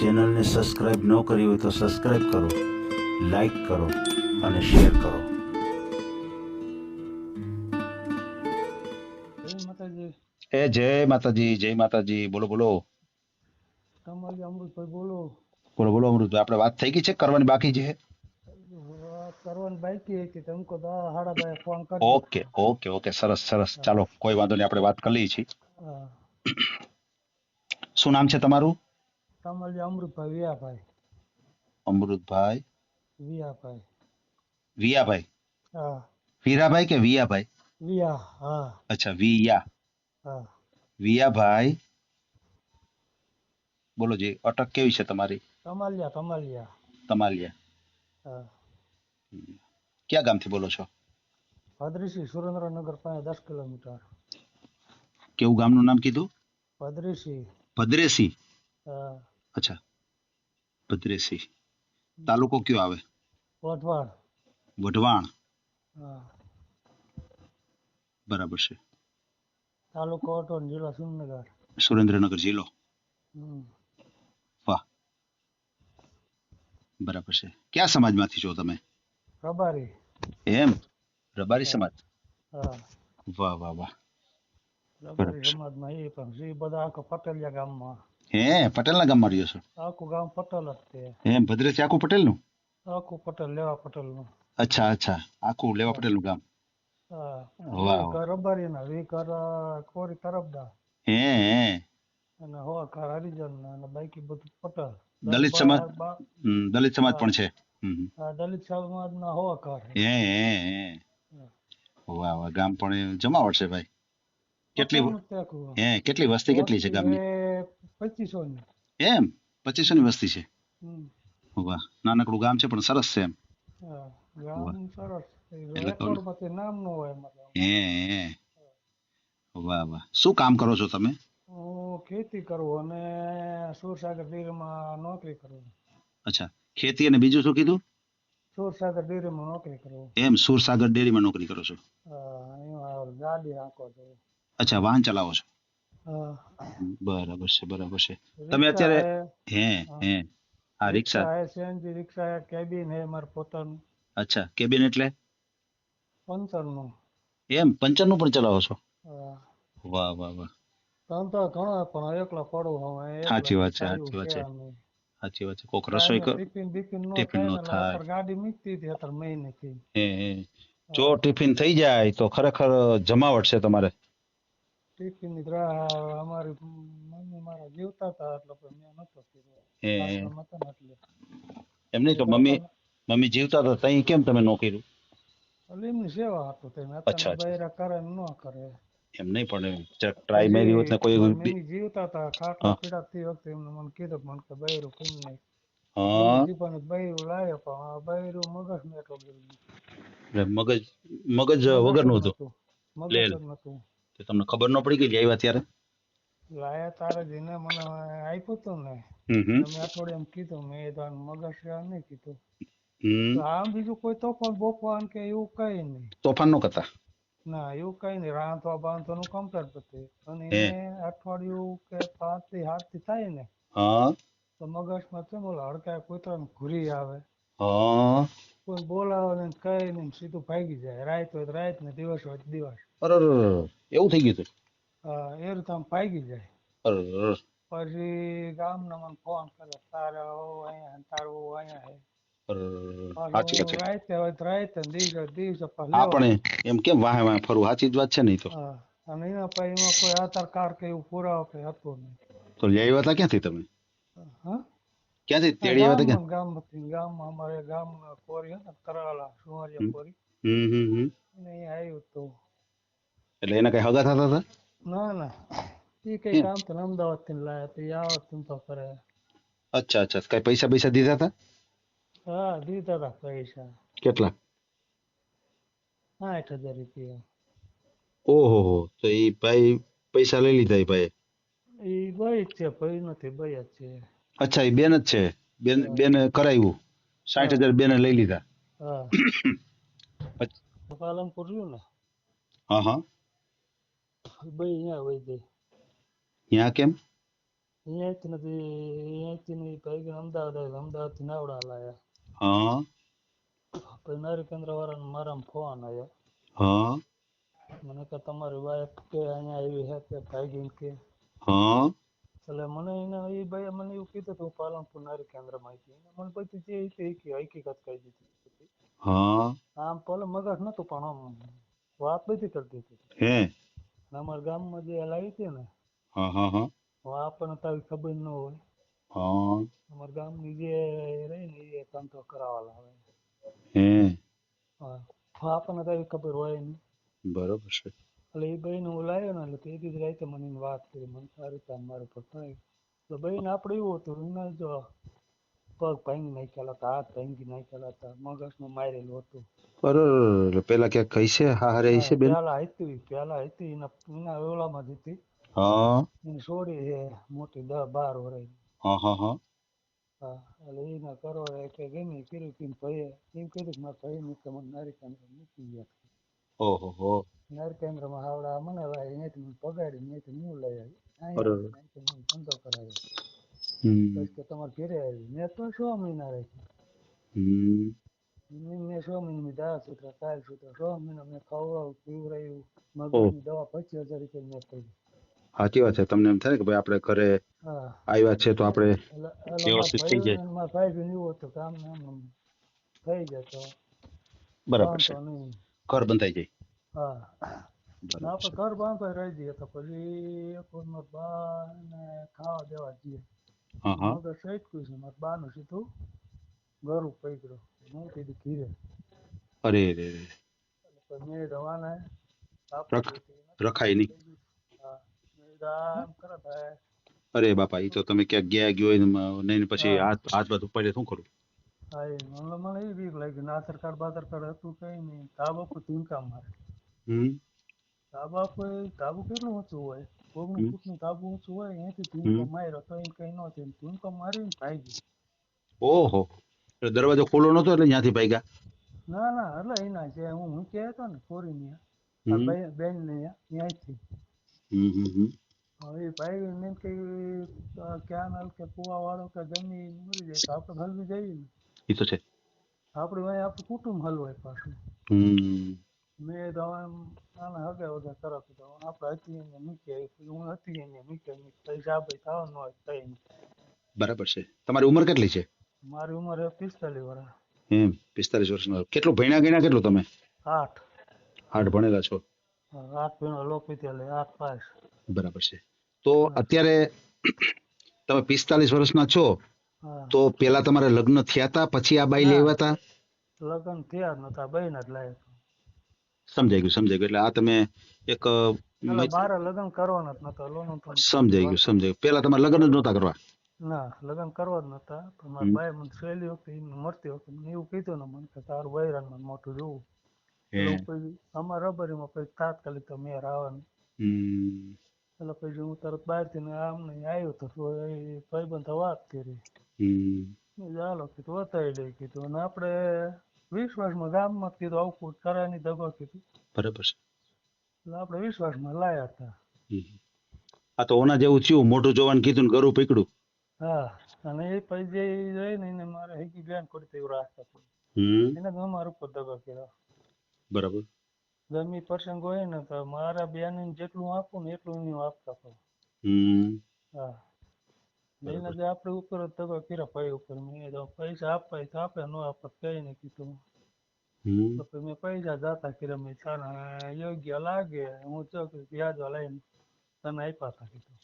ચેનલને સબસ્ક્રાઈબ ન કરી હોય તો સબસ્ક્રાઇબ કરો લાઈક કરો અને શેર કરો. એ જય માતાજી જય માતાજી બોલો બોલો. તમારી અમૃતભાઈ બોલો. બોલો બોલો અમૃતભાઈ આપણે વાત થઈ ગઈ છે? કરવાની બાકી છે? કરવાની બાકી હતી તમે કહો દા હાડા ફોન કરી ઓકે ઓકે ઓકે સરસ સરસ. ચાલો કોઈ વાંધો નહીં આપણે વાત કરી લઈએ છીએ. શું નામ છે તમારું? તમારી અમૃતભાઈ વિયાભાઈ. અમૃતભાઈ? વિયાભાઈ. વિયાભાઈ? હા. વીરાભાઈ કે વિયાભાઈ? વિયા હા. અચ્છા વિયા. હા. વિયાભાઈ? બોલો જી અટક કેવી છે તમારી? તમાલિયા તમાલિયા તમાલિયા હા. ક્યાં ગામથી બોલો છો? ભદ્રીસી સુરેન્દ્રનગર પાસે દસ કિલોમીટર. કેવું ગામનું નામ કીધું? ભદ્રીસી ભદ્રેસી હા. અચ્છા ભદ્રેસી તાલુકો કયો આવે વઢવાણ વઢવાણ હા બરાબર છે તાલુકો ઓટોન જિલ્લો સુરેન્દ્રનગર સુરેન્દ્રનગર જિલ્લો હમ. વાહ બરાબર છે કયા સમાજમાંથી છો તમે રબારી એમ રબારી સમાજ હા વાહ વાહ વાહ રબારી બરાબર. સમાજમાં એ પણ છે એ બધા આખો પટેલિયા ગામમાં હે પટેલના ગામમાં રહ્યો છો? આખું ગામ પટેલ જ છે. એમ ભદ્રેશ આખું પટેલનું? આખું પટેલ લેવા પટેલનું અચ્છા અચ્છા. આખું લેવા પટેલનું ગામ? હા. વાહ. વી ઘર રબારી ના વી ઘર કોરી તરફદા હે હે. અને હો ઘર હરિજન અને બાકી બધું પટેલ. દલિત સમાજ? દલિત સમાજ પણ છે. દલિત સમાજ ના હો ઘર હે. હે. વાહ વાહ. ગામ પણ જમાવટ છે ભાઈ. કેટલી. હે કેટલી વસ્તી કેટલી છે ગામની? એ પચીસો ની. એમ? 2500 ની વસ્તી છે. વાહ નાનકડું ગામ છે પણ સરસ છે એમ. ગામ સરસ એટલે કહું. રેકોર્ડમાંથી નામનું હોય હે હે. વાહ વાહ. શું કામ કરો છો તમે? હું ખેતી કરું અને સુરસાગર ડેરીમાં નોકરી કરું. અચ્છા. ખેતી અને બીજું શું કીધું? સુરસાગર ડેરીમાં નોકરી કરું. એમ સુરસાગર ડેરીમાં નોકરી કરો છો? હા, ગાડી હાંકો છું. અચ્છા વાહન ચલાવો છો? બરાબર છે બરાબર છે. તમે અત્યારે હે, હે. આ રિક્ષા સીએનજી રિક્ષા કેબિન હે મારું પોતાનું. અચ્છા કેબિન એટલે? પંચરનું. એમ પંચરનું પણ ચલાવો છો? વાહ વાહ વાહ. વાહ તો ઘણો પણ એકલો પડું હવે. સાચી વાત છે, સાચી વાત છે. સાચી વાત છે. કોક રસોઈ કર ટિફિન નો થાય ગાડી મૂકતી હતી અત્યારે મહિનેથી. હે હે. જો ટિફિન થઈ જાય તો ખરેખર જમાવટ છે તમારે. ટિફિનની અમારી મમ્મી મારા જીવતા હતા એટલે મેં નતો કર્યો એમ નહીં તો મમ્મી મમ્મી જીવતા હતા તઈ કેમ તમે નો કર્યું? એટલે એમની સેવા હતું તે અચ્છા, અત્યારે બૈરા કરે ન કરે. એમ નહીં પણ ટ્રાય મેરી હોત ને કોઈ મમ્મી જીવતા હતા ખાટલા પીડા તે વખતે એમને મને કીધું મને કે બૈરું કેમ નહીં. હા. દીપાને બૈરું લાવ્યો પણ બૈરું મગજ એટલું ગયું મગજ મગજ વગરનું હતું. મગજ. નતું તો તમને ખબર ન પડી કે આવ્યા ત્યારે? લાયા તારે જઈને મને આપ્યું હતું ને. તમે અઠવાડિયામાં કીધું મેં તો મગજ નહીં કીધું. આમ બીજું કોઈ તોફાન બોફાન કે એવું કઈ નહીં. તોફાન નો કરતા? ના એવું કઈ નહીં. રાંધવા બાંધવાનું કમ્પ્લેટ હતું અને અઠવાડિયું કે પાંચથી સાતથી થાય ને હા. તો મગજમાં છે બોલો હડકાય હડકા કૂતરાને ઘૂરી આવે. હા. કોઈ બોલાવે ને કઈ નહીં સીધું ભાગી જાય. રાત હોય તો રાત ને દિવસ હોય દિવસ. એવું થઈ ગયું હતું? એ રીતે આમ ભાગી જાય. અરે અરે, પછી ગામના મને ફોન કરે તારે અહીંયા તારું અહીંયા હે સાચી વાત છે. રાતે હોય તો રાતે ને દિવસે હોય તો દિવસે પાછું હા લેવા. પણ એમ કેમ વાહે વાહે ફરવું? સાચી જ વાત છે નહીં તો. અને એના પછી એમાં કોઈ આધાર કાર્ડ કે એવું પુરાવો કે હતું નહીં. તો લઈ આવ્યા હતા ક્યાંથી તમે? હા? ક્યાંથી તેડી આવ્યા હતા ગામમાં અમારે કોરી હે ને કરાલા સુવારિયા કોરી. હમ હમ હમ. અને આવ્યું હતું એટલે એના કઈ હગા થતા હતા? ના ના. એ કઈ કામ તો અમદાવાદથી લાયા તો એ આવત તો કરે અચ્છા અચ્છા. કઈ પૈસા પૈસા દીધા હતા? હા દીધા હતા પૈસા. કેટલા? સાઠ હજાર રૂપિયા. ઓહો તો એ ભાઈ પૈસા લઈ લીધા એ ભાઈ એ ભાઈ જ છે ભાઈ નથી ભાઈ જ છે. અચ્છા એ બેન જ છે. બેન બેન કરાવ્યું સાઠ હજાર બેને લઈ લીધા. હા. પાલનપુર રહ્યું ને? હા હા. ભાઈ અહીંયા વહી જાય ત્યાં કેમ? અહીંયાથી નથી અહીંયાથી નહીં ભાઈ અમદાવાદ આવ્યા અમદાવાદથી નાવડા લાયા. હા. પછી નારી કેન્દ્ર વાળાને મારામાં ફોન આવ્યો. હા. મને કે તમારી વાઈફ કે અહીંયા આવી છે કે ભાગીને કે. હા. એટલે મને એને એ ભાઈ મને એવું કીધું હતું પાલનપુર નારી કેન્દ્રમાં આવી એને મને પછી જે રીતે કે હકીકત કહી દીધી હા. આમ પેલો મગજ નતું પણ આમ વાત બધી કરી દીધી હે. અમારા ગામમાં જે લાવી હતી ને હા હા હા. હવે આપણને તો ખબર ન હોય. હા. અમારા ગામની જે રહી ને એ ધંધો કરાવવા લાવે હે. હા. હવે આપણને તારી ખબર હોય નહીં બરોબર છે. એટલે એ બહેન હું લાવ્યો ને એટલે તે દીધી રાતે મને વાત કરી મને સારી રીતે મારું પર થાય. એટલે બહેન આપણે એવું હતું એને જો પગ ભાંગી નાખેલા હતા હાથ ભાંગી નાખેલા હતા મગજનું મારેલું હતું અરે પેલા ક્યાંક કઈ છે હા હારે ઈ છે બેન પેલા હતી પેલા હતી એના એના ઓલામાં જ હતી હા એની છોડી છે મોટી દસ બાર વર્ષ હા હા હા હા એટલે એને કરો એ કે ગમે ઈ કર્યું કે ભાઈએ એમ કીધું કે મારા ભાઈને કે મને નારી કેન્દ્ર મૂકી ગયા ઓહો હો નારી કેન્દ્રમાં હાવડા મને લાવી અહીંયાથી મને પગાડી અહીંયાથી હું લઈ આવી બરોબર. અહીંયાથી મને ધંધો કરાવ્યો હમ પછી કે તમારે ઘેરે આવી મેં તો છ મહિના રાખી હમ. મેં છ મહિના દવા સૂત્ર કાલ સૂત્ર છ મહિના મેં ખવડાવ્યું પીવડાયું મગજની દવા પચીસ હજાર રૂપિયા મેં કરી. સાચી વાત છે. તમને એમ થાય ને કે ભાઈ આપણે ઘરે આવ્યા છે તો આપણે વ્યવસ્થિત થઈ જાય. મારા ભાઈ એવું હતું કે આમ ને આમ આમ થઈ જતો બરાબર છે. ઘર બંધાઈ જાય. હા. આપણે ઘર બાંધવા રહી જઈએ તો પછી એક ઉંમર બા ને ખાવા દેવા જઈએ હા હા મગજ સટક્યું છે મારા બાનું સીધું ગરું પકડ્યું હું કીધું ઘીરે અરે રે રે મેં રવાના રખ- રખાય નહીં અરે બાપા એ તો તમે ક્યાંક ગયા ગયો હોય ને નહીં પછી. હાથ હાથ બાજુ પડે શું કરું? હા એ મને મને એ બીક લાગી. ના આધાર કાર્ડ બાધાર કાર્ડ હતું કઈ નહીં. તાબા પર કામ મારે હમ. તાબા પર તાબુ કેટલું હતું હોય? હમ. ઓગણીસ કાબુ ઊંચું હોય અહીંયાથી ટીંકો માર્યો તો એમ કઈ ન થયું ટીંકો મારીને ભાગી ઓહો એટલે દરવાજો ખોલો નતો એટલે ત્યાંથી ભાગ્યા ના ના એટલે એના જે હું મૂક્યા હતો ને ચોરીની હમ. બેન ને ત્યાંથી હવે ભાઈ મેં કઈ ક્યાં કે કુવા વાળો કે ગમે મરી જાય તો આપણે હલવી જઈએ ને એ તો છે આપણું કુટુંબ હલવાય પાછું હમ મેં તો આના હગે વગે કરો કીધું. આપણે હતી એને મૂકી આવી હું હતી એને મૂકી આવી જા ભાઈ થવાનું હોય નહીં બરાબર છે. તમારી ઉંમર કેટલી છે? મારી ઉંમર હે પિસ્તાલીસ વર્ષ એમ પિસ્તાલીસ વર્ષનો કેટલું ભણ્યા ગણ્યા કેટલું તમે? આઠ. આઠ ભણેલા છો. આઠ ભણો લોક વિદ્યાલય આઠ પાસ. બરાબર છે. તો અત્યારે તમે પિસ્તાલીસ વર્ષના છો તો પેલા તમારે લગ્ન થયા હતા પછી આ બાઈ લેવા હતા લગ્ન થયા જ નતા બહેન જ લાયક. સમજાઈ ગયું સમજાઈ ગયું. એટલે આ તમે એક લગ્ન કરવાના નતા લોન સમજાઈ ગયું સમજાઈ ગયું. પેલા તમારે લગ્ન જ નતા કરવા? ના લગ્ન કરવા જ નતા. તો મારા ભાઈ મને સહેલી વખતે ઈ મરતી વખતે મને એવું કીધું ને મને કે તારું વૈરાન મને મોટું જોવું અમારા રબરીમાં પછી તાત્કાલિક તો મેર આવવાનું. એટલે પછી હું તરત બહારથી આમ નહીં આવ્યો તો ભાઈબંધ વાત કરી. મેં કીધું વતાવી બતાવી દઈ કીધું. અને આપણે વિશ્વાસમાં ગામમાં કીધું આવું નહીં દગો કીધું. બરાબર છે. એટલે આપણે વિશ્વાસમાં લાયા હતા. આ તો ઓના જેવું થયું મોઢું જોવાનું કીધું ને ગરું પકડ્યું હા અને એ પછી જે રહી ને એને મારે હેકી બેન કરી તેવું રાખતા હતા એને તો અમારા ઉપર દગો કર્યો. બરાબર. ગમે પ્રસંગ હોય ને તો મારા બેન જેટલું આપું ને એટલું એની આપતા હતા હા. એને જે આપણે ઉપર જ દગો કર્યો ભાઈ ઉપર. મેં કીધું પૈસા આપવા તો આપે નો આપે કઈ નહીં. કીધું હમ. તો પછી મેં પૈસા જાતા કર્યા મેં છાને યોગ્ય લાગે. હું જો કે વ્યાજવા લઈને તને આપ્યા હતા કીધું.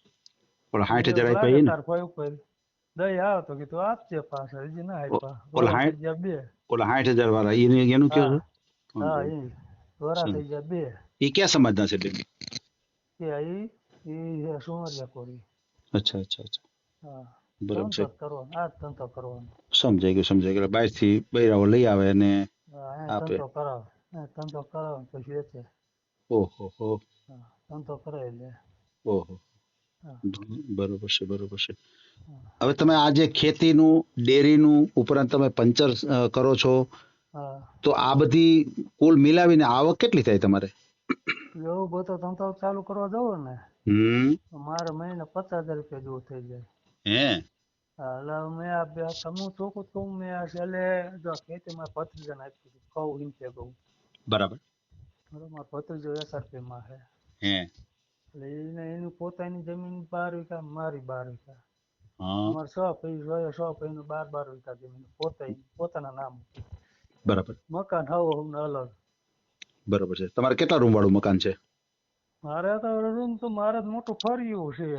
પણ સાઠ હજાર આપ્યા લાગે ને? તારા ભાઈ ઉપર. દઈ આવે તો કીધું આપજે પાછા હજી ના આપ્યા. ઓલા હાઈઠ- બે. ઓલા સાઠ હજાર વાળા એને એનું કેવું હા. એ વરા? થઈ ગયા બે. એ ક્યાં સમાજના છે બેન કે ઈ ઈ સોમરિયા કોરી અચ્છા અચ્છા અચ્છા. બરાબર છે. સમજાઈ ગયું સમજાઈ ગયું. બહારથી બૈરાઓ લઈ આવે અને આપે. ધંધો કરાવે. પછી વેચે. ઓહો હો. ધંધો કરાવી લે ઓહો. બરોબર છે બરોબર છે. હવે તમે આ જે ખેતીનું ડેરીનું ઉપરાંત તમે પંચર કરો છો તો આ બધી કુલ મિલાવીને આવક કેટલી થાય તમારે? એવું બધો ધંધો ચાલુ કરવા જવો ને. મારે મહિને પચાસ હજાર રૂપિયા જેવું થઈ જાય. હે? એટલે મેં આ ચોખ્ખું કહું મેં છેલ્લે જો ખેતીમાં ભત્રીજાને આપી દીધું ઘઉં હિંચે ઘઉં બરાબર. મારો ભત્રીજો SRP છે. હે. એટલે એને એની પોતાની જમીન બાર વીઘા મારી બાર વીઘા. અમારે સો પૈનું બાર બાર વીઘા જમીન પોતે પોતાના નામ બરાબર. મકાન હવ હવને અલગ. બરાબર છે. તમારે કેટલા રૂમ વાળું મકાન છે? મારે તો રૂમ તો મારે તો મોટું ફર્યું છે.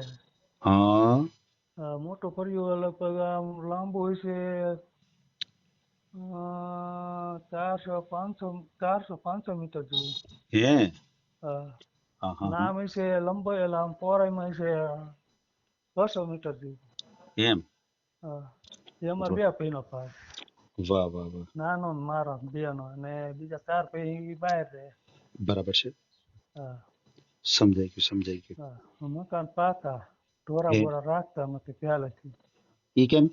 હા. હા, મોટો ફર્યું લગભગ આમ લાંબુ હોય છે અ, ચારસો પાંચસો ચારસો પાંચસો મીટર જેવું. હે? હા. હા હા. નામ છે લંબાઈ એટલે આમ પહોળાઈમાં છે બસો મીટર જેવું. એમ? હા. એમાં બે પૈનો ભાગ વાહ વાહ વાહ. નાનો ને મારો બે નો અને બીજા ચાર પૈ બહાર રહે. બરાબર છે. હા. સમજાઈ ગયું સમજાઈ ગયું. હા મકાન પાકા. ઢોરા બોરા રાખતા નથી પહેલાથી ઈ કેમ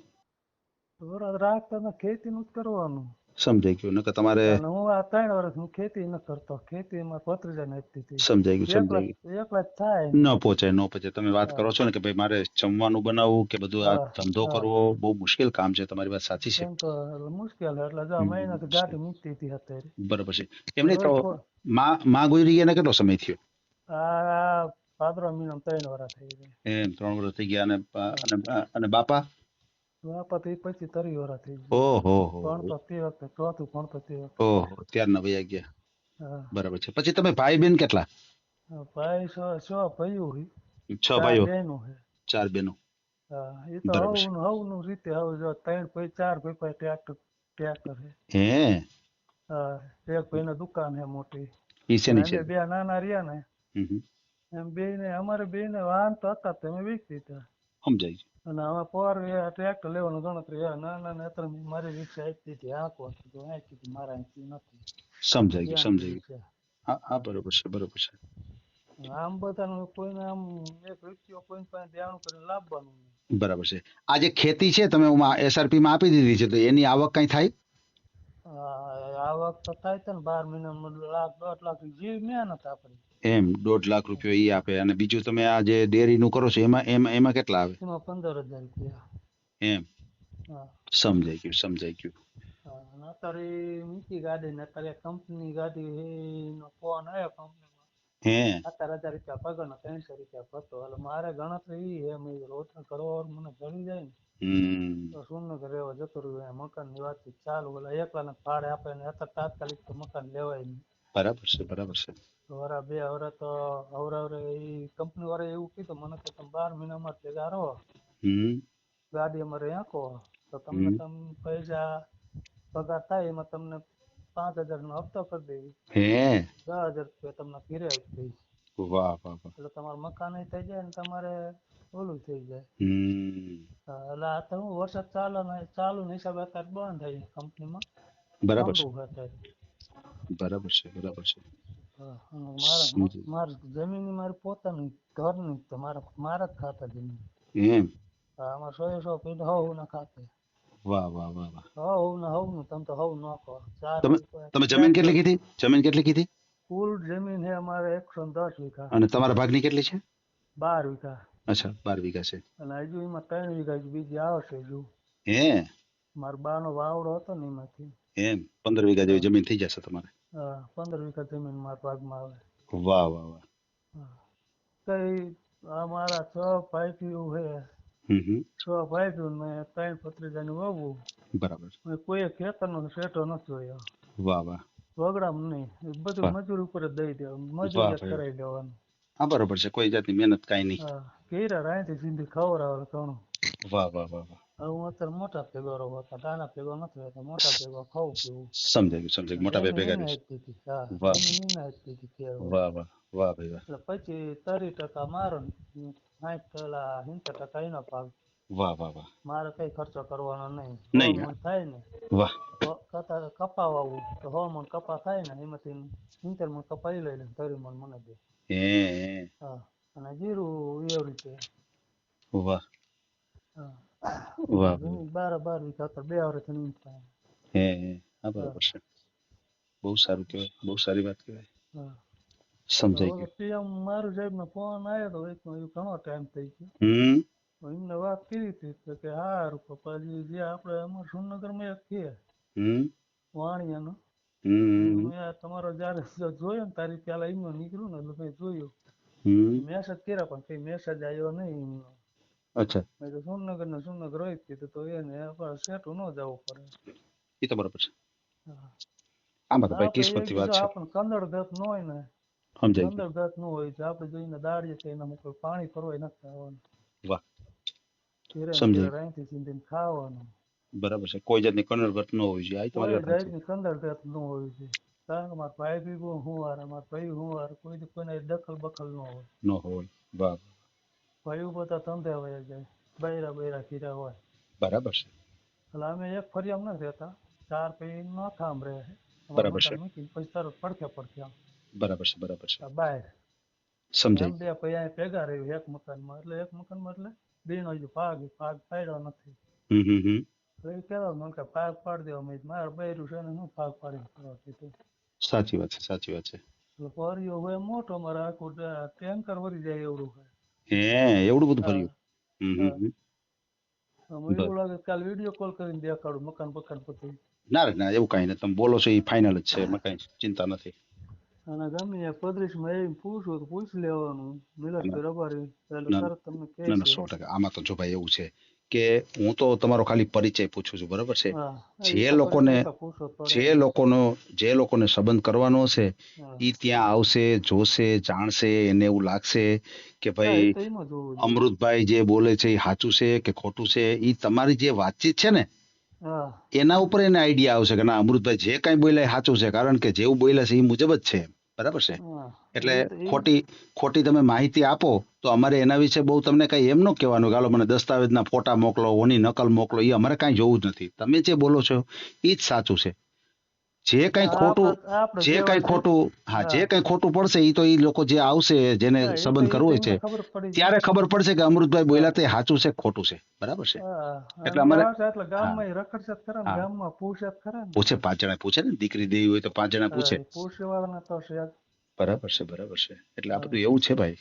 ઢોરા રાખતા ને ખેતી નું જ કરવાનું સમજાઈ ગયું નકર તમારે હું આ ત્રણ વર્ષ હું ખેતી ન કરતો ખેતીમાં ભત્રીજાને આપી દીધી સમજાઈ ગયું સમજાઈ ગયું એકલા થાય ન પહોંચે ન પહોંચે તમે વાત કરો છો ને કે ભાઈ મારે જમવાનું બનાવવું કે બધું આ ધંધો કરવો બહુ મુશ્કેલ કામ છે તમારી વાત સાચી છે મુશ્કેલ એટલે જો મહિના તો ગાડી મૂકતી હતી અત્યારે બરાબર છે એમ નહીં તો માં માં ગુજરી ગયા કેટલો સમય થયો આ ભાદરવા મહિનામાં ત્રણ વર્ષ થઈ ગયા. એમ ત્રણ વર્ષ થઈ ગયા અને અને બાપા? બાપા તો પછી તરી વર્ષ થઈ ગયા. ઓહો ભણતો તે વખતે ચોથું ભણતો તે વખતે. ઓહો ત્યારના વયા ગયા. બરાબર છે. પછી તમે ભાઈ બેન કેટલા ભાઈ છ છ ભાઈઓ છ ભાઈઓ. બહેનો ચાર બહેનો. એ તો. હવનું હવનું રીતે હવે જો ત્રણ ભાઈ ચાર ભાઈ પાસે ટ્રેક્ટર ટ્રેક્ટર હે. હા? એક ભાઈને દુકાન હે મોટી. બે નાના રહ્યા ને. એમ બે ને અમારે બે ને વાહન તો હતા તમે વેચી દીધા સમજાય છે. અને હવે પર ટ્રેક્ટર લેવાનું ગણતરી હે નાના ને અત્યારે મેં મારી રિક્ષા આપી હતી આંકો તો આંકી હતી મારા આંકી નથી. સમજાઈ ગયું સમજાઈ ગયું હા હા બરોબર છે બરોબર છે. આમ બધાનું કોઈને આમ એક રૂપિયો કોઈ પાસે દેવાનું કરીને લાભવાનું બરાબર છે. આ જે ખેતી છે તમે એસઆરપી માં આપી દીધી છે તો એની આવક કઈ થાય? આવક તો થાય છે ને બાર મહિના લાખ દોઢ લાખ જેવી મહેનત આપણી. એમ દોઢ લાખ રૂપિયો ઈ આપે. અને બીજું તમે આ જે ડેરીનું કરો છો એમાં એમાં એમાં કેટલા આવે? એમાં પંદર હજાર રૂપિયા. એમ? સમજાઈ ગયું સમજાઈ ગયું. અત્યારે મૂકી ગાડી ને અત્યારે કંપની ગાડી હે ફોન આવ્યો કંપનીમાં. હે? અત્યારે હજાર રૂપિયા પગાર ને ત્રણસો રૂપિયા પતો. એટલે મારે ગણતરી ઈ હે મેં કીધું રોજના મને ગણી જાય ને. રહેવા જતો રહ્યું મકાનની વાત ચાલુ. એટલે એકલાને ભાડે આપે ને અત્યારે તાત્કાલિક તો મકાન લેવાય નહીં. બરાબર છે બરાબર છે. વરા બે વરા તો અવરા અવરે ઈ કંપની વાળા એવું કીધું મને કે તમે બાર મહિનામાં ભેગા રહો. ગાડી અમારે આંકો તો તમને. તમે પૈસા પગાર થાય એમાં તમને પાંચ હજાર નો હપ્તો કરી દેવી હે? દસ હજાર રૂપિયા તમને ઘીરે આપી વાહ વાહ એટલે તમારું મકાન થઈ જાય ને તમારે ઓલું થઈ જાય. હમ. એટલે આ તો હું વરસાદ ચાલે ને ચાલુ ને હિસાબે અત્યારે બંધ થઈ કંપનીમાં બરાબર છે. બરાબર છે બરાબર છે. મારે જમીન મારી પોતાની ઘરની તો મારા મારા જ ખાતા જમીન. એમ? આમાં સો સો પેલા હવ ના ખાતે. વાહ વાહ વાહ વાહ. હવ ને હવનું તમે તો હવ નાખો તમે તમે જમીન કેટલી કીધી? જમીન કેટલી કીધી? કુલ જમીન છે અમારે એકસો દસ વીઘા. અને તમારા ભાગની કેટલી છે? બાર વીઘા. અચ્છા બાર વીઘા છે. અને હજુ એમાં ત્રણ વીઘા બીજી આવશે હજુ. હે? મારા બાનો વાવડો હતો ને એમાંથી. એમ પંદર વીઘા જેવી જમીન થઈ જશે તમારે. હા, પંદર વીઘા જમીન મારા ભાગમાં આવે. વાહ વાહ વાહ. કઈ અમારા છ પાઇપિયું છે. છ પાઇપિયું ને ત્રણ પત્રીજાની વાવવું બરાબર. કોઈ ખેતર ખેતરનો શેઠો નથી હોય વાહ વાહ. પ્રોગ્રામ નહીં. બધું. મજૂર ઉપર જ દઈ દેવાનું મજૂર. કરાવી દેવાનું. હા બરોબર છે. કોઈ જાતની મહેનત કાઈ નહીં. કેરા કીરા રાયથી સિંધી ખવડાવે ઘણું. વાહ વાહ વાહ વાહ. હવે હું અત્યારે મોટા ભેગો રહું હતા નાના ભેગો નથી રહેતો મોટા ભેગો ખાવું પીવું. સમજાઈ ગયું સમજાય મોટા ભાઈ ભેગા. હા વાહ. વાહ વાહ વાહ ભાઈ વાહ. એટલે પછી તરી ટકા મારો સાઠ પેલા સિત્તેર ટકા એનો ભાગ. વાહ વાહ વાહ. મારે કઈ ખર્ચો કરવાનો નહીં. નહીં, થાય ને. વાહ. તો કતા કપા વાવું તો હવામાન કપા થાય ને એમાંથી સિત્તેર મણ કપા લઈ લે તરી મણ મને દે. હે હે. હા અને જીરું એવી રીતે. વાહ. હા. વાહ બાર બાર વીઘા બે વર્ષ જમીન હે હે. હા બરોબર છે. બહુ સારું કહેવાય બહુ સારી વાત કહેવાય. સમજાઈ ગયું. PM મારું સાહેબનો ફોન આવ્યો તો વચમાં ઘણો ટાઈમ થઈ ગયો. હમ. એમને વાત કરી હતી તો કે હારું પપ્પાજી જે આપણે અમારે સુરનગરમાં એક છે હમ. વાણિયાનો. હમ. મેં તમારો જ્યારે જોયો ને તારી પેલા એમનો નીકળ્યું ને એટલે મેં જોયું. મેસેજ કર્યા પણ કઈ મેસેજ આવ્યો નહીં એમનો. અચ્છા. મેં તો સુરનગર ને સુરનગર હોય કીધું તો એને આપણે સેટું ન જવું પડે. એ તો બરોબર છે. આમાં તો ભાઈ કિસ્મતની વાત છે. આપણને કંદળ ગત ન હોય ને સમજાય કંદળ ગત ન હોય તો આપણે જોઈને દાડીએ કે એના મુખ પાણી ફરવાય નથી આવવાનું વાહ. સમજાય ખાવાનું. બરાબર છે. કોઈ જાતની કનરગત ન હોવી જોઈએ. આ તમારી વાત સાચી. કંદળ ગત ન હોય છે કારણ કે મારા ભાઈ બી બહુ હુંવારા મારા ભાઈ હુંવાર કોઈ કોઈને દખલ બખલ ન હોય. ન હોય. ભાઈઓ બધા ધંધે વયા જાય. બૈરા બૈરા કીરા હોય. બરાબર છે. એટલે અમે એક ફરિયામ નથી રહેતા. ચાર પૈ થામ રહે. બરાબર છે. પછી તરત પડખે પડખે આમ. બરાબર છે બરાબર છે. બહાર સમજાઈ બે પૈ અહીંયા ભેગા રહ્યું એક મકાનમાં. એટલે એક મકાનમાં એટલે બેનો હજુ ભાગ ભાગ પાડ્યો નથી. હમ હમ હમ. એટલે એ મને કે ભાગ પાડી દેવા મેં મારે બૈરું છે ને હું ભાગ પાડીને કીધું. સાચી વાત છે સાચી વાત છે. એટલે પરિયો હોય મોટો મારા આખું ટેન્કર વરી જાય એવડું હોય. હે એવડું બધું હમ કાલ વીડિયો કોલ કરીને દેખાડું મકાન બકાન પછી ના રે ના એવું કાંઈ નથી તમે બોલો છો એ ફાઇનલ જ છે એમાં કાંઈ ચિંતા નથી અને ગમે ત્યાં પદ્રીસમાં એમ પૂછો તો પૂછી લેવાનું મિલનભાઈ રબારી એટલે તરત તમને કે ના સો ટકા આમાં તો જો ભાઈ એવું છે કે હું તો તમારો ખાલી પરિચય પૂછું છું બરાબર છે? જે લોકોને- જ લોકોનો જે લોકોને સંબંધ કરવાનો છે એ ત્યાં આવશે જોશે જાણશે એને એવું લાગશે કે ભાઈ એ. અમૃતભાઈ જે બોલે છે એ સાચું છે કે ખોટું છે ઈ તમારી જે વાતચીત છે ને એના ઉપર એને આઈડિયા આવશે કે ના અમૃતભાઈ જે કાંઈ બોલ્યા એ સાચું છે કારણ કે જેવું બોલ્યા છે એ મુજબ જ છે બરાબર છે. એટલે ખોટી ખોટી તમે માહિતી આપો તો અમારે એના વિશે બહુ તમને કઈ એમ ન કહેવાનું કે હાલો મને દસ્તાવેજના ફોટા મોકલો ઓની નકલ મોકલો એ અમારે કાંઈ જોવું જ નથી. તમે જે બોલો છો એ જ સાચું છે. જે કઈ ખોટું જે કઈ ખોટું હા જે કઈ ખોટું પડશે એ તો એ લોકો જે આવશે જેને સંબંધ કરવો હોય છે ત્યારે ખબર પડશે કે અમૃતભાઈ બોલ્યા તે સાચું છે ખોટું છે. બરાબર છે. એટલે અમારે-. પૂછે પાંચ જણા પૂછે ને દીકરી દેવી હોય તો પાંચ જણા પૂછે. બરાબર છે બરાબર છે. એટલે આ બધું એવું છે ભાઈ.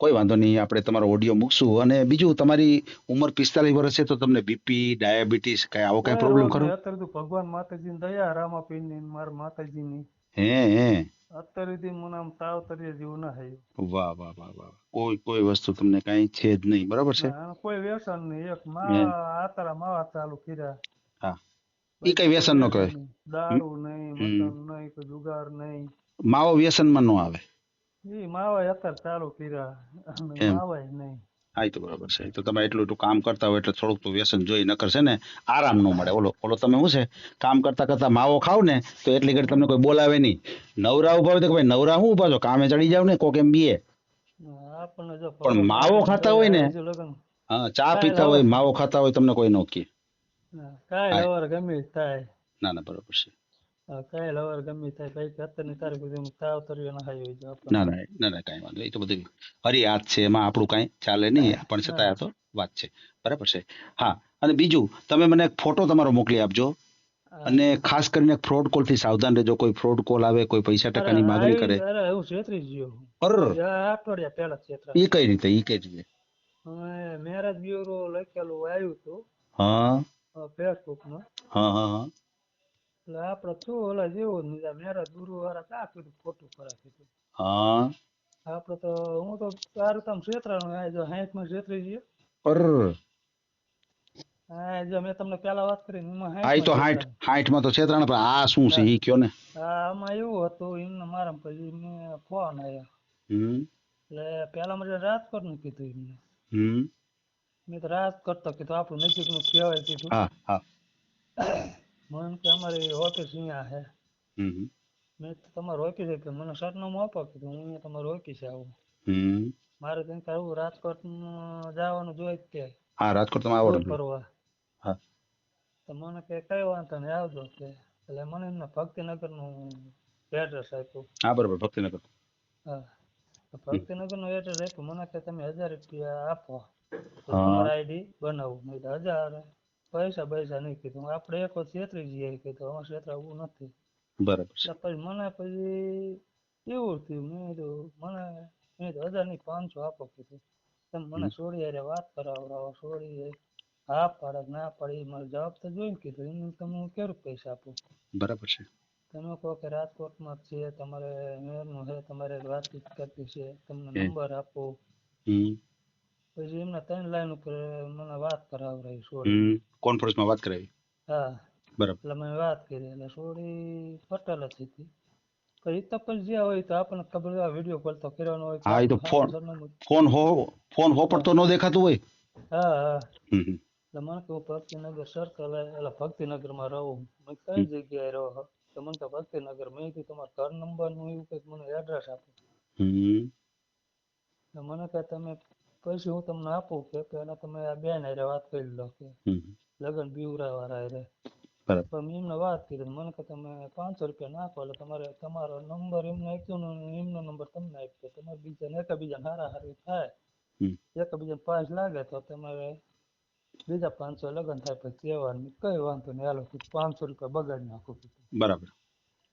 કોઈ વાંધો નહીં આપણે તમારો ઓડિયો મૂકશું અને બીજું તમારી ઉંમર પિસ્તાલીસ વર્ષ છે તો તમને બીપી ડાયાબિટીસ કઈ આવો કઈ પ્રોબ્લેમ ખરો? અત્યારે તો ભગવાન માતાજીની દયા રામાપીરની ને મારા માતાજીની. હે હે. અત્યારે થી મને આમ તાવ તરીએ જેવું ના થયું વાહ વાહ વાહ વાહ. કોઈ કોઈ વસ્તુ તમને કઈ છે જ નહીં બરાબર છે? કોઈ વ્યસન નહીં. એક મા આતરા માવા ચાલુ કર્યા. હા. એ કઈ વ્યસન નો કહે. દારૂ નહીં મતલબ નહીં કોઈ જુગાર નહીં. માવો વ્યસનમાં નો આવે. ઈ માવા અત્યારે ચાલુ કર્યા. માવાય નહીં. હા તો બરાબર છે. તો તમે એટલું એટલું કામ કરતા હોય એટલે થોડુંક તો વ્યસન જોઈ નકર છે ને આરામ ન મળે. ઓલો ઓલો તમે શું છે? કામ કરતા કરતા માવો ખાવ ને તો એટલી ઘડી તમને કોઈ બોલાવે નહીં. નવરા ઊભા હોય તો ભાઈ નવરા શું ઊભા છો? કામે ચડી જાવ ને કોક એમ બીએ. પણ માવો ખાતા હોય ને? હા ચા પીતા હોય માવો ખાતા હોય તમને કોઈ નો કે હા, કાંઈ ગમે થાય. ના ના બરાબર છે. હા, કાંઈ લવર ગમે થાય. ભાઈ અત્યારની તારીખ સુધી હું તાવ તરીએ ના હોય ના ના ના ના કાંઈ વાંધો એ તો બધું હરી છે એમાં આપણું કાંઈ ચાલે નહીં. પણ છતાં આ તો વાત છે. બરાબર છે? હા અને બીજું તમે મને એક ફોટો તમારો મોકલી આપજો. અને ખાસ કરીને ફ્રોડ કોલથી સાવધાન રહેજો. કોઈ ફ્રોડ કોલ આવે કોઈ પૈસા ટકાની ની માગણી કરે. અરે હું છેતરી ગયો અર અઠવાડિયા પહેલા જ એ કઈ રીતે એ કઈ રીતે? હવે મેરેજ બ્યુરો લખેલું આવ્યું હતું. હા. ફેસબુકમાં હા હા. આપડે શું ઓલા જેવું મેરા દુરુ વાળા કા કીધું ખોટું કરા કીધું. હા. આપડે તો હું તો તાર તમ છેતરાણું આ જો સાઠમાં છેતરી છે અર. હા જો મેં તમને પેલા વાત કરી હું આ તો 60 માં હાઠ છેતરાયું. હાઠમાં તો છેતરાણ પણ આ શું છે ઈ કયો ને? હા આમાં એવું હતું એમને મારા પછી મેં ફોન આયા. હમ. એટલે પેલા મને રાજકોટનું કીધું એમને. હમ. મેં તો રાજકોટ તો કીધું આપણું નજીકનું કહેવાય કીધું. હા હા. મને કે અમારી ઓફિસ અહીંયા છે. મેં તમારું ઓફિસ કે મને સરનામું આપો કે હું અહીંયા તમારું ઓફિસે આવું. મારે કંઈક આવું રાજકોટ જવાનું જોઈએ કે હા રાજકોટ તમે આવો કરવા હા. તો મને કે કઈ વાંધો નહીં આવજો કે. એટલે મને એમને ભક્તિનગરનું એડ્રેસ આપ્યું. હા બરોબર ભક્તિનગર. હા. ભક્તિનગરનું એડ્રેસ આપ્યું. મને કે તમે હજાર રૂપિયા આપો. તમારા આઈડી બનાવું. મેં હજાર. પૈસા પૈસા નહીં કીધું. આપણે એક વખત છેતરી જઈએ કીધું. અમારે છેતરાવું નથી. બરાબર પછી મને પછી એવું થયું? મેં કીધું મને મેં હજારની પાંચસો આપો કીધું. તમે મને છોડી અરે વાત કરાવડાવો છોડી હા પાડે ના પાડે એ મારો જવાબ તો જોઈને કીધું. એને તમે હું કેવું પૈસા આપું? બરાબર છે. તમે કહો કે રાજકોટમાં છે તમારે મેયરનું છે તમારે વાતચીત કરતી છે તમને નંબર આપો. પછી એમના ત્રણ લાઈન ઉપર મને વાત કરાવરાવી સોરી કોન્ફરન્સમાં વાત કરાવી? હા. બરાબર. એટલે મેં વાત કરી એટલે સોરી પટેલ જ હતી. પછી તો પછી જ્યાં હોય તો આપણને ખબર હોય વીડિયો કોલ તો કરવાનો હોય હા, એ તો ફોન- ફોન હો ફોન હો પડતો ન દેખાતું હોય. હા હા. એટલે મને કહું ભક્તિનગર સર્કલ એટલે ભક્તિનગરમાં રહું મેં કઈ જગ્યાએ રહો? તો મને તો ભક્તિનગર. મેં કીધું તમારા ઘર નંબરનું એવું કંઈક મને એડ્રેસ આપો. મને કહે તમે પછી હું તમને આપું કે પેલા તમે આ બેન હારે વાત કરી લો કે લગન બીવરા વાળા હારે. બરાબર. મેં એમને વાત કરી મને કે તમે પાંચસો રૂપિયા નાખો એટલે તમારે તમારો નંબર એમને આપ્યો ને એમનો નંબર તમને આપ્યો તમારે બીજાને એકબીજાને હારા હારી થાય. એકબીજાને પાંચ લાગે તો તમારે બીજા પાંચસો લગન થાય પછી કહેવાનું કઈ વાંધો નહીં. હાલો પાંચસો રૂપિયા બગાડી નાખું બરાબર.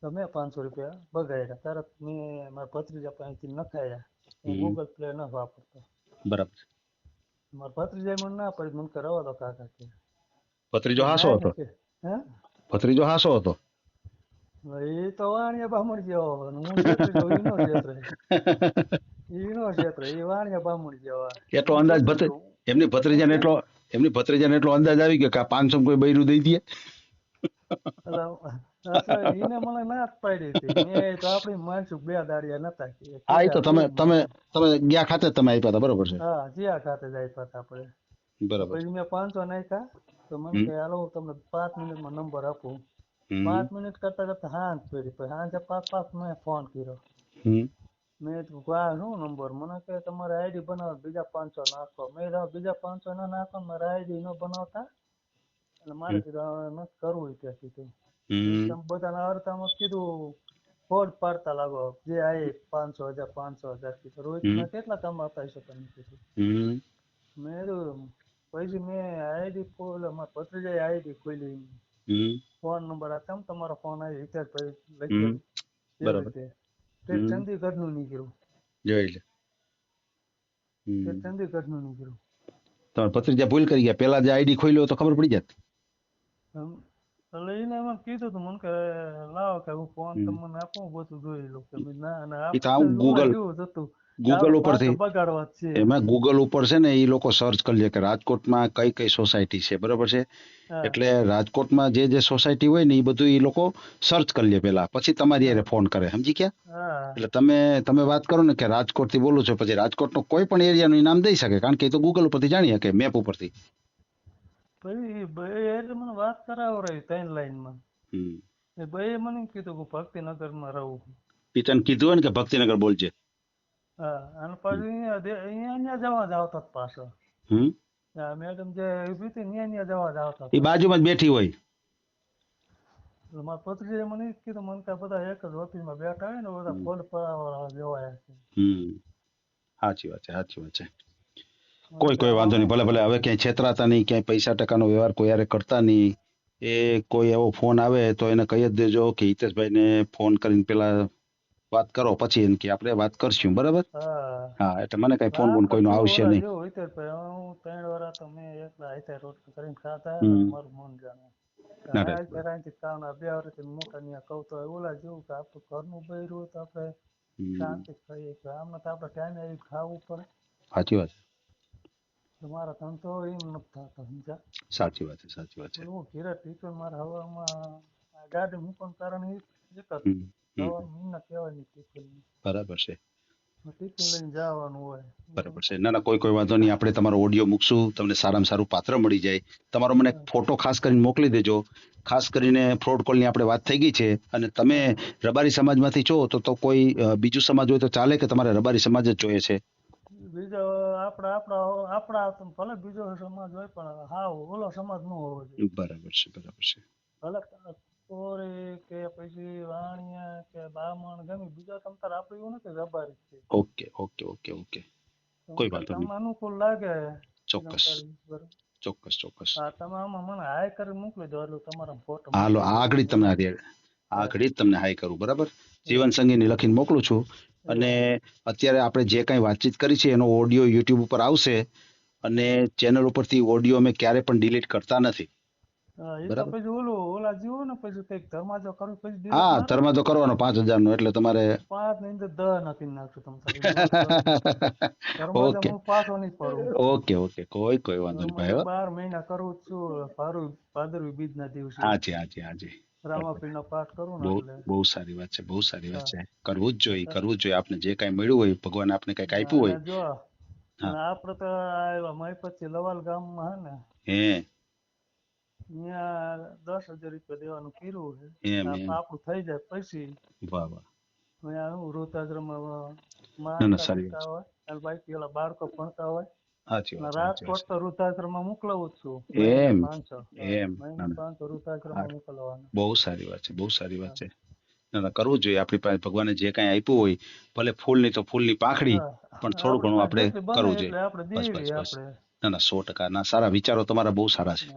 તો મેં પાંચસો રૂપિયા બગાડ્યા. તરત મેં મારા ભત્રીજા પાસેથી નખાયા. ગૂગલ પ્લે ન વાપરતો. બરાબર મારા ભત્રીજા મને ના પડી મને કરાવવા રવા દો કાકા કે. ભત્રીજો હાસો હતો? હે? ભત્રીજો હાસો હતો? એ તો વાણિયા બામણ જેવો હું છેતરી જાઉં, ઈ નો છેતરે ઈ નો છેતરે ઈ વાણિયા બામણ જેવા એટલો અંદાજ ભત્રી એમની ભત્રીજાને એટલો એમની ભત્રીજાને એટલો અંદાજ આવી ગયો કે આ પાંચસો કોઈ બૈરું દઈ દે? ઈને મને ના જ પાડી હતી. મેં તો આપણી માનસુખ બે દાડિયા નતા હા એ તો તમે તમે તમે ગયા ખાતે તમે આપ્યા હતા બરોબર છે. હા જીયા ખાતે જ આપ્યા હતા આપણે. બરાબર પછી મેં પાંચસો નાખ્યા તો મને. કે હાલો હું તમને પાંચ મિનિટમાં નંબર આપું. પાંચ મિનિટ કરતા કરતા હાંજ પડી. પછી હાંજે પાંચ પાંચ મેં ફોન કર્યો. હમ. મેં કે આ શું નંબર? મને કહે તમારે આઈડી બનાવો બીજા પાંચસો નાખો મેં બીજા પાંચસો ના નાખો મારે આઈડી ન બનાવતા. એટલે મારે કીધું નથી કરવું ત્યાં કીધું હમ. અર્થમાં કીધું ફોડ પાડતા લાગો. જે આ પાંચસો હજાર પાંચસો હજાર કીધું રોજ કેટલા કમાતા હશો તમે કીધું. મેં કીધું પછી મેં આઈડી એટલે મારા ભત્રીજાએ આઈડી ખોલી. ફોન નંબર આ કેમ તમારો ફોન આવી રિચાર્જ એવી બરાબર. તે ચંદીગઢનું નીકળ્યું. જોઈ લે. તે ચંદીગઢનું નીકળ્યું. તમારા ભત્રીજા ભૂલ કરી ગયા. પેલા જે આઈડી ખોલ્યો તો ખબર પડી જાત. એટલે એને એમ કીધું તું મને કે લાવો કે હું ફોન તમને આપું બધું જોઈ લઉં કે ના ના આવું ગૂગલ જ છે. એમાં ગૂગલ ઉપર છે ને એ લોકો સર્ચ કરી લે કે રાજકોટમાં કઈ કઈ સોસાયટી છે બરોબર છે. એટલે રાજકોટમાં જે જે સોસાયટી હોય ને એ બધું એ લોકો સર્ચ કરી લે પેલા પછી તમારી યારે ફોન કરે સમજી ગયા? એટલે તમે તમે વાત કરો ને કે રાજકોટથી બોલું છો પછી રાજકોટનો કોઈ પણ એરિયાનું નામ દઈ શકે કારણ કે એ તો ગૂગલ ઉપરથી જાણી શકે મેપ ઉપરથી. પછી એટલે મને વાત કરાવરાવી ત્રણ લાઈનમાં એ ભાઈએ મને કીધું કે ભક્તિનગરમાં રહું પિતાને કીધું હોય ને કે ભક્તિનગર બોલજે. હા અને પછી અહીંયા અહીંયા જવા જ આવતા પાછો. હમ. હા મેડમ જે ઊભી હતી ત્યાં ત્યાં જવા જ આવતા એ બાજુમાં જ બેઠી હોય. મારા પત્રીએ મને કીધું મને કે બધા એક જ ઓફિસમાં બેઠા હોય ને બધા. ફોન જેવા છે. હમ. સાચી વાત છે સાચી વાત છે. કોઈ કોઈ વાંધો નહીં. ભલે ભલે. હવે ક્યાંય છેતરાતા નહીં ક્યાંય પૈસા ટકાનો વ્યવહાર કોઈ યારે કરતા નહીં. એ કોઈ એવો ફોન આવે તો એને કહી જ દેજો કે હિતેશભાઈને ફોન કરીને પેલા વાત કરો પછી એમ કે આપણે વાત કરશું. બરાબર? હા. એટલે મને કઈ ફોન બોન કોઈનો આવશે નહીં. તે ભાઈ. હું ત્રણ વાર તો મેં એકલા હાથે રોટલી કરીને ખાતા મારું મન જાણે. સાચી વાત છે તો મારા ધંધો એમ નથી થતો સાચી વાત છે સાચી વાત છે. હું ઘેરે ટીચર મારા હવામાં આ હું પણ કારણ એ જ હતું મહિના કહેવાની ટીચર બરાબર છે. લઈને જવાનું હોય. બરાબર છે. ના ના કોઈ કોઈ વાંધો નહીં. આપણે તમારો ઓડિયો મૂકશું. તમને સારામાં સારું પાત્ર મળી જાય. તમારો મને ફોટો ખાસ કરીને મોકલી દેજો. ખાસ કરીને ફ્રોડ કોલની આપણે વાત થઈ ગઈ છે. અને તમે રબારી સમાજમાંથી છો તો તો કોઈ બીજું સમાજ હોય તો ચાલે કે તમારે રબારી સમાજ જ જોઈએ છે? બીજો આપણા આપણા આપણા ભલે બીજો સમાજ હોય પણ હા ઓલો સમાજ ન હોવો જોઈએ. બરાબર છે બરાબર છે. ભલે કોરી કે પછી વાણિયા કે બામણ ગમે બીજા તમ આપણે એવું નથી રબારી છે ઓકે ઓકે ઓકે ઓકે. કોઈ વાત નહીં. અનુકૂળ લાગે ચોક્કસ. ચોક્કસ ચોક્કસ. હા તમે આમાં મને હાય કરી મોકલી દો એટલે તમારા ફોટો હાલો આગળ તમને આ આ ઘડી જ તમને હાઈ કરું બરાબર? જીવન સંગીની લખીને મોકલું છું. અને અત્યારે આપણે જે કાંઈ વાતચીત કરી છે એનો ઓડિયો યુટ્યુબ ઉપર આવશે અને ચેનલ ઉપરથી ઓડિયો અમે ક્યારે પણ ડિલીટ કરતા નથી. હા, ધર્માજો ના કરવાનો પાંચ એટલે તમારે પાંચની અંદર દહ નાખી નાખશું તમ તારે ઓકે. Okay okay. કોઈ કોઈ વાંધો નહીં ભાઈ બાર મહિના કરું છું ભાદરવી બીજ ના દિવસે. હાજી હાજી હાજી. રામાપીર પાઠ કરું ને બહુ એટલે. બહુ સારી વાત છે બહુ સારી વાત છે. કરવું જ જોઈએ કરવું જ જોઈએ. આપણે જે કાંઈ મળ્યું હોય ભગવાન આપણે કંઈક આપ્યું હોય. જો. તો આવ્યા મહીપતથી લવાલ ગામમાં હે ને. હે. ત્યાં દસ હજાર રૂપિયા દેવાનું કર્યું છે. આપણું થઈ જાય પછી. વાહ વાહ. હું વૃદ્ધાશ્રમમાં ના, ના, સારી ઓલા બાળકો ભણતા હોય. સાચી વાત રાજકોટ તો વૃદ્ધાશ્રમમાં મોકલાવું છું. એમ, એમ, મહિને ના, ના. પાંચસો વૃદ્ધાશ્રમમાં મોકલવાના. બહુ સારી વાત છે બહુ સારી વાત છે. ના ના કરવું જોઈએ. આપણી પાસે ભગવાને જે કઈ આપ્યું હોય ભલે ફૂલની તો ફૂલની પાંખડી. પણ થોડું ઘણું આપણે કરવું જોઈએ. બસ, બસ, બસ. ના ના સો ટકા. ના સારા વિચારો તમારા બહુ સારા છે.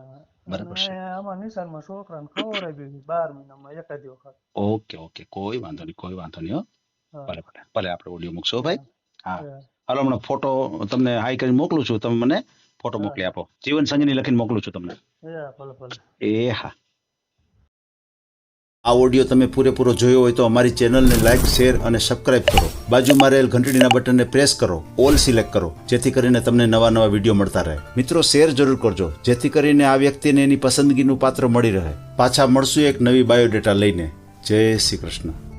બરાબર છે. આમાં નિશાળમાં છોકરાને બાર મહિનામાં એકાદી વખત. Okay okay. કોઈ વાંધો નહીં કોઈ વાંધો નહીં હો. ભલે ભલે. ભલે આપણે ઓડિયો મૂકશો ભાઈ. હા. હાલો હમણાં ફોટો તમને હાઈ કરીને મોકલું છું. તમે મને ફોટો મોકલી આપો. જીવન સંજની લખીને મોકલું છું તમને. એ હા. આ ઓડિયો તમે પૂરેપૂરો જોયો હોય તો અમારી ચેનલને લાઇક શેર અને સબસ્ક્રાઇબ કરો. બાજુમાં રહેલ ઘંટડીના બટનને પ્રેસ કરો. ઓલ સિલેક્ટ કરો. જેથી કરીને તમને નવા નવા વીડિયો મળતા રહે. મિત્રો શેર જરૂર કરજો. જેથી કરીને આ વ્યક્તિને એની પસંદગીનું પાત્ર મળી રહે. પાછા મળશું એક નવી બાયોડેટા લઈને. જય શ્રી કૃષ્ણ.